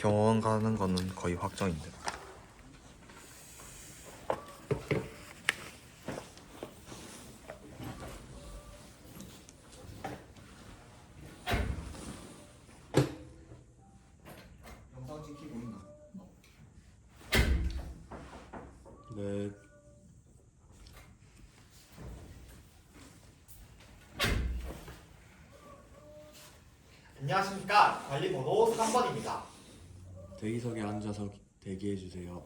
병원 가는 거는 거의 확정인데. 영상 찍히고 있나? 네. 안녕하십니까 관리번호 3번입니다 대기석에 앉아서 대기해 주세요.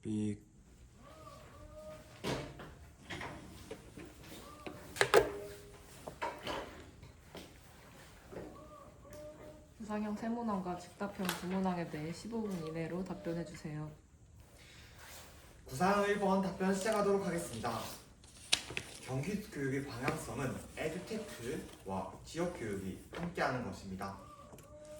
삑. 부상형 세문항과 직답형 구문항에 대해 15분 이내로 답변해 주세요. 구상 1번 답변 시작하도록 하겠습니다 경기 교육의 방향성은 에듀테크와 지역 교육이 함께하는 것입니다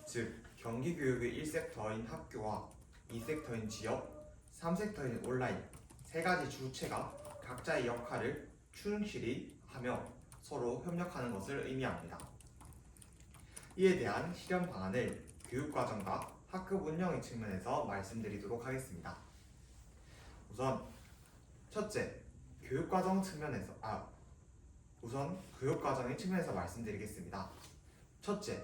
즉 경기 교육의 1섹터인 학교와 2섹터인 지역, 3섹터인 온라인 세 가지 주체가 각자의 역할을 충실히 하며 서로 협력하는 것을 의미합니다. 이에 대한 실현 방안을 교육과정과 학급 운영의 측면에서 말씀드리도록 하겠습니다. 우선 첫째, 교육과정 측면에서 아 우선 교육과정의 측면에서 말씀드리겠습니다. 첫째,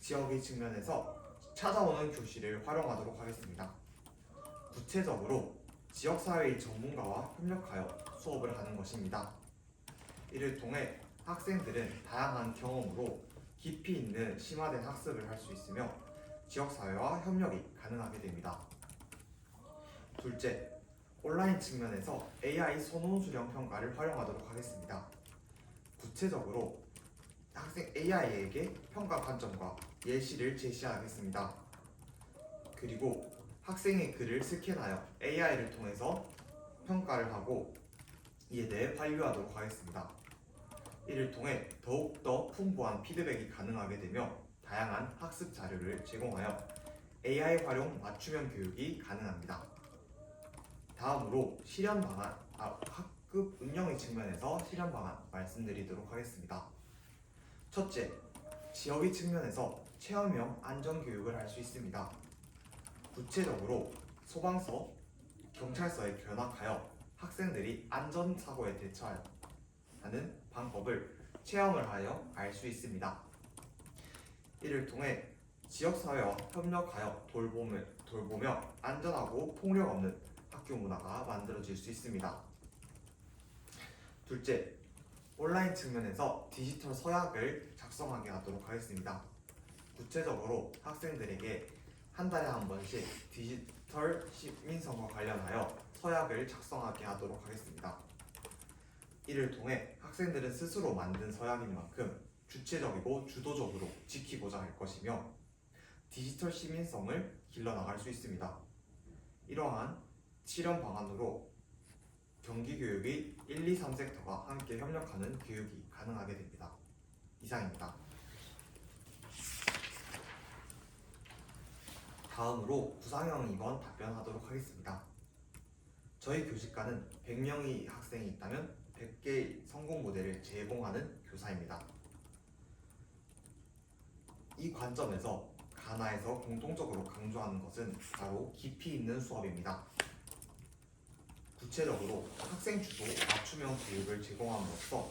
지역의 측면에서 찾아오는 교실을 활용하도록 하겠습니다. 구체적으로 지역사회의 전문가와 협력하여 수업을 하는 것입니다. 이를 통해 학생들은 다양한 경험으로 깊이 있는 심화된 학습을 할 수 있으며 지역사회와 협력이 가능하게 됩니다. 둘째, 온라인 측면에서 AI 선호 수령 평가를 활용하도록 하겠습니다. 구체적으로 학생 AI에게 평가 관점과 예시를 제시하겠습니다. 그리고 학생의 글을 스캔하여 AI를 통해서 평가를 하고 이에 대해 완료하도록 하겠습니다. 이를 통해 더욱더 풍부한 피드백이 가능하게 되며 다양한 학습 자료를 제공하여 AI 활용 맞춤형 교육이 가능합니다. 다음으로 실현 방안, 아, 학급 운영의 측면에서 실현 방안 말씀드리도록 하겠습니다. 첫째, 지역의 측면에서 체험형 안전 교육을 할 수 있습니다. 구체적으로 소방서, 경찰서에 견학하여 학생들이 안전 사고에 대처하는 방법을 체험을 하여 알 수 있습니다. 이를 통해 지역 사회와 협력하여 돌봄을 돌보며 안전하고 폭력 없는 학교 문화가 만들어질 수 있습니다. 둘째, 온라인 측면에서 디지털 서약을 작성하게 하도록 하겠습니다. 구체적으로 학생들에게 한 달에 한 번씩 디지털 시민성과 관련하여 서약을 작성하게 하도록 하겠습니다. 이를 통해 학생들은 스스로 만든 서약인 만큼 주체적이고 주도적으로 지키고자 할 것이며 디지털 시민성을 길러나갈 수 있습니다. 이러한 실현 방안으로 경기교육의 1, 2, 3섹터가 함께 협력하는 교육이 가능하게 됩니다. 이상입니다. 다음으로 구상형 2번 답변하도록 하겠습니다. 저희 교직과는 100명의 학생이 있다면 100개의 성공 모델을 제공하는 교사입니다. 이 관점에서 가나에서 공통적으로 강조하는 것은 바로 깊이 있는 수업입니다. 구체적으로 학생 주도 맞춤형 교육을 제공함으로써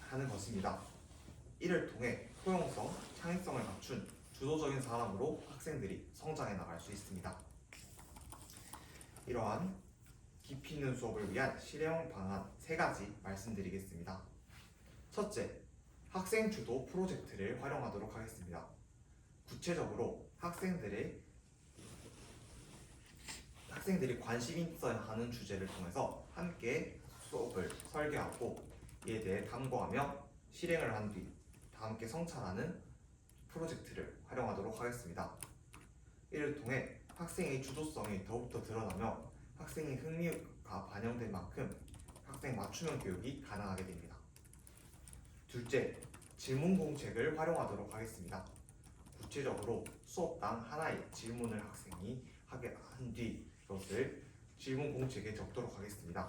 하는 것입니다. 이를 통해 포용성, 창의성을 갖춘 주도적인 사람으로 학생들이 성장해 나갈 수 있습니다. 이러한 깊이 있는 수업을 위한 실행 방안 세 가지 말씀드리겠습니다. 첫째, 학생 주도 프로젝트를 활용하도록 하겠습니다. 구체적으로 학생들의 학생들이 관심 있어야 하는 주제를 통해서 함께 수업을 설계하고 이에 대해 탐구하며 실행을 한뒤다 함께 성찰하는 프로젝트를 활용하도록 하겠습니다. 이를 통해 학생의 주도성이 더욱더 드러나며 학생의 흥미가 반영된 만큼 학생 맞춤형 교육이 가능하게 됩니다. 둘째, 질문 공책을 활용하도록 하겠습니다. 구체적으로 수업당 하나의 질문을 학생이 하게 한뒤이 것을 질문 공책에 적도록 하겠습니다.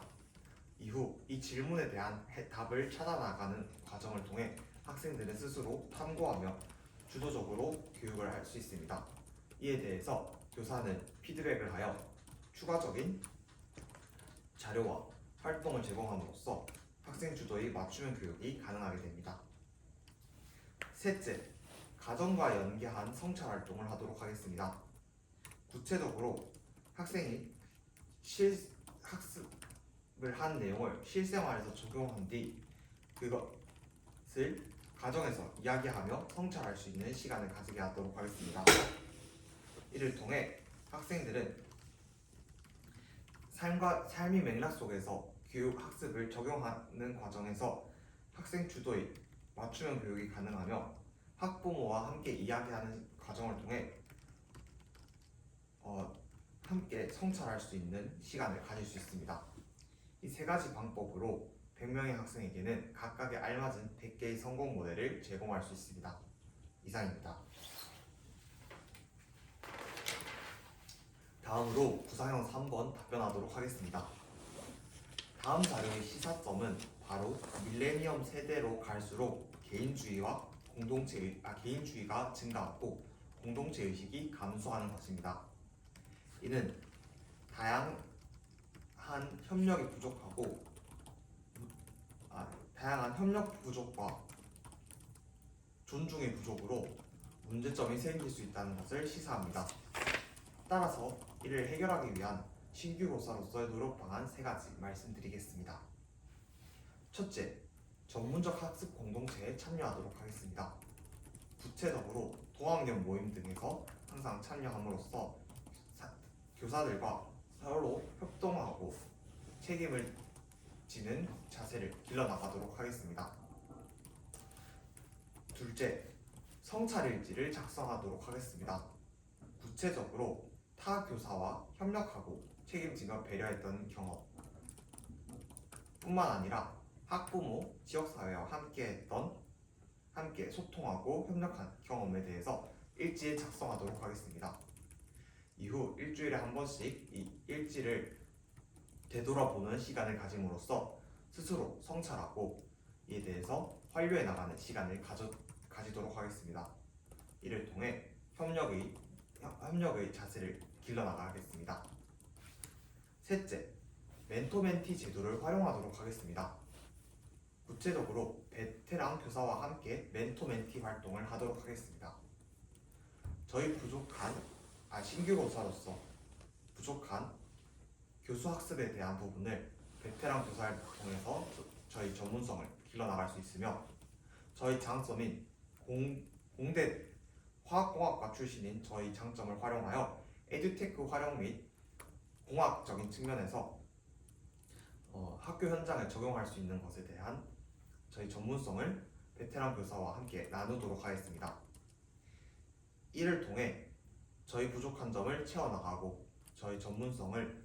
이후 이 질문에 대한 해- 답을 찾아나가는 과정을 통해 학생들은 스스로 탐구하며 주도적으로 교육을 할 수 있습니다. 이에 대해서 교사는 피드백을 하여 추가적인 자료와 활동을 제공함으로써 학생 주도의 맞춤형 교육이 가능하게 됩니다. 셋째, 가정과 연계한 성찰 활동을 하도록 하겠습니다. 구체적으로 학생이 실 학습을 한 내용을 실생활에서 적용한 뒤 그것을 가정에서 이야기하며 성찰할 수 있는 시간을 가지게 하도록 하겠습니다. 이를 통해 학생들은 삶과 삶의 맥락 속에서 교육 학습을 적용하는 과정에서 학생 주도의 맞춤형 교육이 가능하며 학부모와 함께 이야기하는 과정을 통해 어, 함께 성찰할 수 있는 시간을 가질 수 있습니다. 이 세 가지 방법으로 100명의 학생에게는 각각에 알맞은 100개의 성공 모델을 제공할 수 있습니다. 이상입니다. 다음으로 구상형 3번 답변하도록 하겠습니다. 다음 자료의 시사점은 바로 밀레니엄 세대로 갈수록 개인주의와 공동체 아 개인주의가 증가하고 공동체 의식이 감소하는 것입니다. 이는 다양한 협력이 부족하고 아, 다양한 협력 부족과 존중의 부족으로 문제점이 생길 수 있다는 것을 시사합니다. 따라서 이를 해결하기 위한 신규 교사로서의 노력 방안 세 가지 말씀드리겠습니다. 첫째, 전문적 학습 공동체에 참여하도록 하겠습니다. 구체적으로 동학년 모임 등에서 항상 참여함으로써 사- 교사들과 서로 협동하고 책임을 지는 자세를 길러나가도록 하겠습니다. 둘째, 성찰일지를 작성하도록 하겠습니다. 구체적으로 타 교사와 협력하고 책임지며 배려했던 경험 뿐만 아니라 학부모, 지역사회와 함께했던 함께 소통하고 협력한 경험에 대해서 일지에 작성하도록 하겠습니다. 이후 일주일에 한 번씩 이 일지를 되돌아보는 시간을 가짐으로써 스스로 성찰하고 이에 대해서 활용해 나가는 시간을 가져, 가지도록 하겠습니다. 이를 통해 협력의 협력의 자세를 길러나가겠습니다. 셋째, 멘토멘티 제도를 활용하도록 하겠습니다. 구체적으로 베테랑 교사와 함께 멘토멘티 활동을 하도록 하겠습니다. 저희 부족한 아 신규 교사로서 부족한 교수 학습에 대한 부분을 베테랑 교사를 통해서 저- 저희 전문성을 길러나갈 수 있으며 저희 장점인 공, 공대 화학공학과 출신인 저희 장점을 활용하여 에듀테크 활용 및 공학적인 측면에서 어, 학교 현장에 적용할 수 있는 것에 대한 저희 전문성을 베테랑 교사와 함께 나누도록 하겠습니다. 이를 통해 저희 부족한 점을 채워나가고 저희 전문성을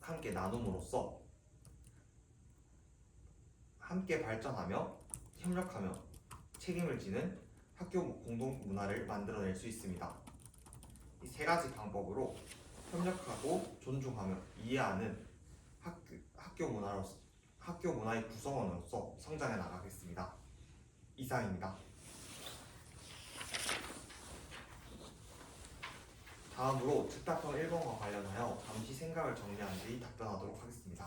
함께 나눔으로써 함께 발전하며 협력하며 책임을 지는 학교 공동 문화를 만들어낼 수 있습니다. 이 세 가지 방법으로 협력하고 존중하며 이해하는 학교, 학교 문화로서 학교 문화의 구성원으로서 성장해 나가겠습니다. 이상입니다. 다음으로 즉답형 1번과 관련하여 잠시 생각을 정리한 뒤 답변하도록 하겠습니다.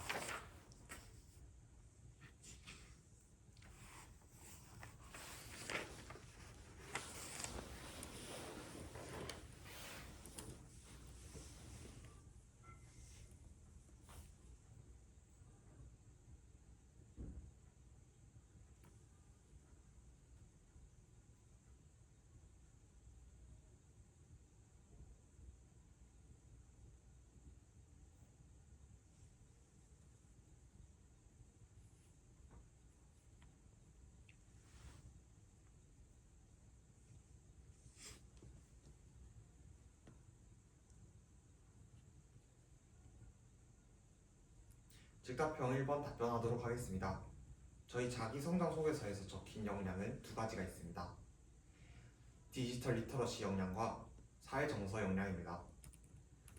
즉답형 1번 답변하도록 하겠습니다. 저희 자기 성장 소개서에서 적힌 역량은 두 가지가 있습니다. 디지털 리터러시 역량과 사회 정서 역량입니다.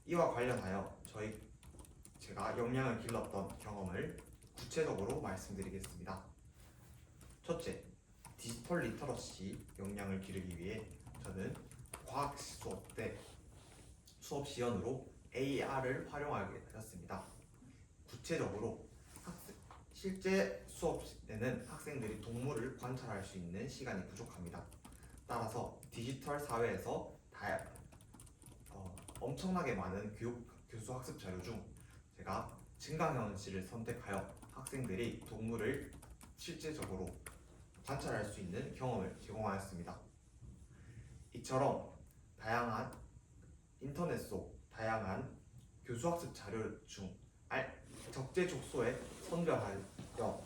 이와 관련하여 저희 제가 역량을 길렀던 경험을 구체적으로 말씀드리겠습니다. 첫째, 디지털 리터러시 역량을 기르기 위해 저는 과학 수업 때 수업 시연으로 AR을 활용하게 되었습니다. 구체적으로 실제 수업에는 학생들이 동물을 관찰할 수 있는 시간이 부족합니다. 따라서 디지털 사회에서 다, 어, 엄청나게 많은 교육, 교수 학습 자료 중 제가 증강현실을 선택하여 학생들이 동물을 실제적으로 관찰할 수 있는 경험을 제공하였습니다. 이처럼 다양한 인터넷 속 다양한 교수학습 자료 중 알- 적재적소에 선별하여 어,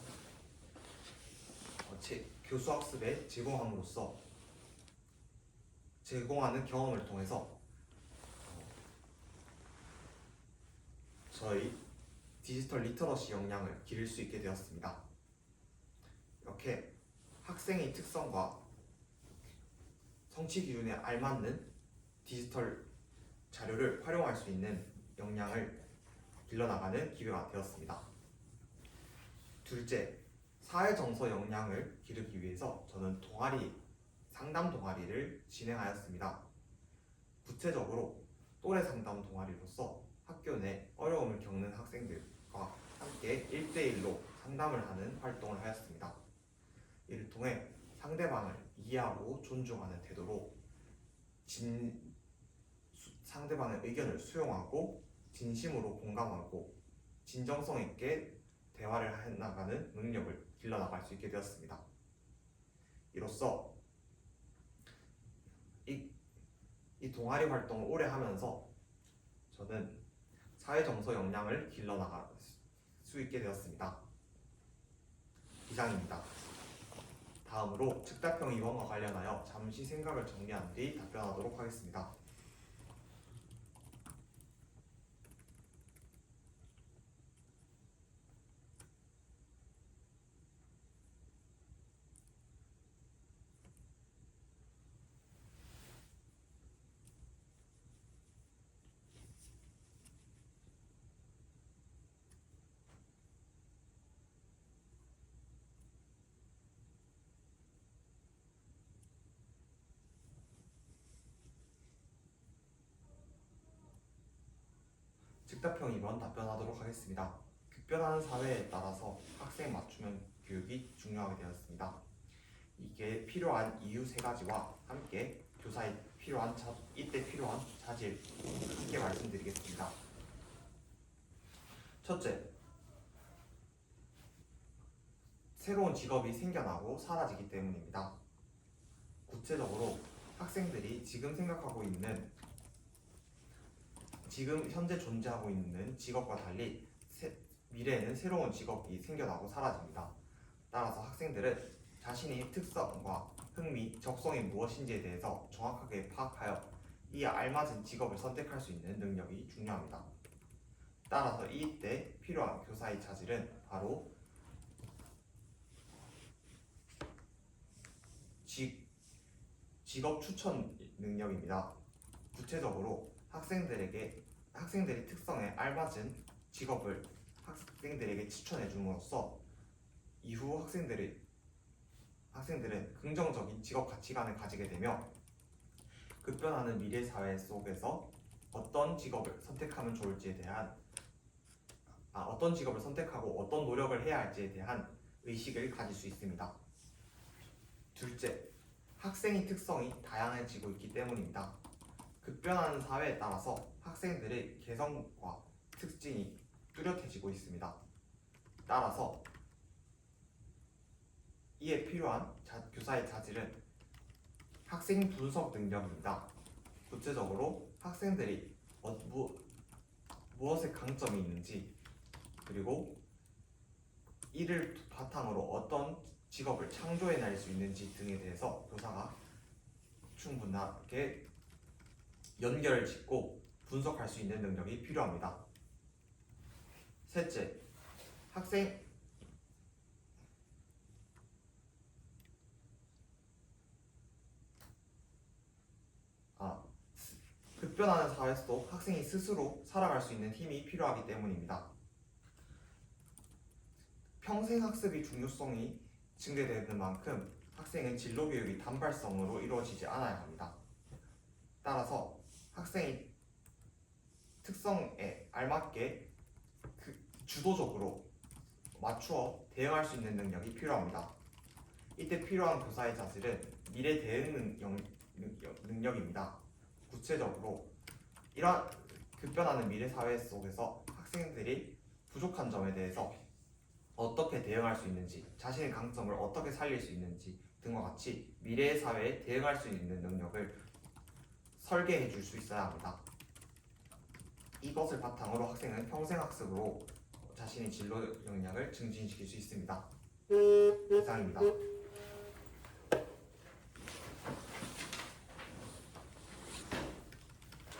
제, 교수 학습에 제공함으로써 제공하는 경험을 통해서 어, 저희 디지털 리터러시 역량을 기를 수 있게 되었습니다. 이렇게 학생의 특성과 성취 기준에 알맞는 디지털 자료를 활용할 수 있는 역량을 길러나가는 기회가 되었습니다. 둘째, 사회 정서 역량을 기르기 위해서 저는 동아리 상담 동아리를 진행하였습니다. 구체적으로 또래 상담 동아리로서 학교 내 어려움을 겪는 학생들과 함께 1대1로 상담을 하는 활동을 하였습니다. 이를 통해 상대방을 이해하고 존중하는 태도로 진, 수- 상대방의 의견을 수용하고 진심으로 공감하고 진정성 있게 대화를 해나가는 능력을 길러나갈 수 있게 되었습니다. 이로써 이, 이 동아리 활동을 오래 하면서 저는 사회 정서 역량을 길러나갈 수 있게 되었습니다. 이상입니다. 다음으로 즉답형 이원과 관련하여 잠시 생각을 정리한 뒤 답변하도록 하겠습니다. 즉답형 2번 답변하도록 하겠습니다. 급변하는 사회에 따라서 학생 맞춤형 교육이 중요하게 되었습니다. 이게 필요한 이유 세 가지와 함께 교사의 필요한 자, 이때 필요한 자질 함께 말씀드리겠습니다. 첫째, 새로운 직업이 생겨나고 사라지기 때문입니다. 구체적으로 학생들이 지금 생각하고 있는 지금 현재 존재하고 있는 직업과 달리 새- 미래에는 새로운 직업이 생겨나고 사라집니다. 따라서 학생들은 자신의 특성과 흥미, 적성이 무엇인지에 대해서 정확하게 파악하여 이에 알맞은 직업을 선택할 수 있는 능력이 중요합니다. 따라서 이때 필요한 교사의 자질은 바로 직, 직업 추천 능력입니다. 구체적으로 학생들에게 학생들의 특성에 알맞은 직업을 학생들에게 추천해 줌으로써 이후 학생들의 학생들은 긍정적인 직업 가치관을 가지게 되며 급변하는 미래 사회 속에서 어떤 직업을 선택하면 좋을지에 대한 아, 어떤 직업을 선택하고 어떤 노력을 해야 할지에 대한 의식을 가질 수 있습니다. 둘째, 학생의 특성이 다양해지고 있기 때문입니다. 급변하는 사회에 따라서 학생들의 개성과 특징이 뚜렷해지고 있습니다. 따라서 이에 필요한 자- 교사의 자질은 학생 분석 능력입니다. 구체적으로 학생들이 어, 무, 무엇에 강점이 있는지 그리고 이를 바탕으로 어떤 직업을 창조해낼 수 있는지 등에 대해서 교사가 충분하게 연결을 짓고 분석할 수 있는 능력이 필요합니다. 셋째, 학생 아, 스- 급변하는 사회에서도 학생이 스스로 살아갈 수 있는 힘이 필요하기 때문입니다. 평생 학습이 중요성이 증대되는 만큼 학생은 진로 교육이 단발성으로 이루어지지 않아야 합니다. 따라서 학생의 특성에 알맞게 그 주도적으로 맞추어 대응할 수 있는 능력이 필요합니다. 이때 필요한 교사의 자질은 미래 대응 능력, 능력 입니다. 구체적으로 이러한 급변하는 미래 사회 속에서 학생들이 부족한 점에 대해서 어떻게 대응할 수 있는지, 자신의 강점을 어떻게 살릴 수 있는지 등과 같이 미래의 사회에 대응할 수 있는 능력을 설계해 줄 수 있어야 합니다. 이것을 바탕으로 학생은 평생 학습으로 자신의 진로 역량을 증진시킬 수 있습니다. 이상입니다.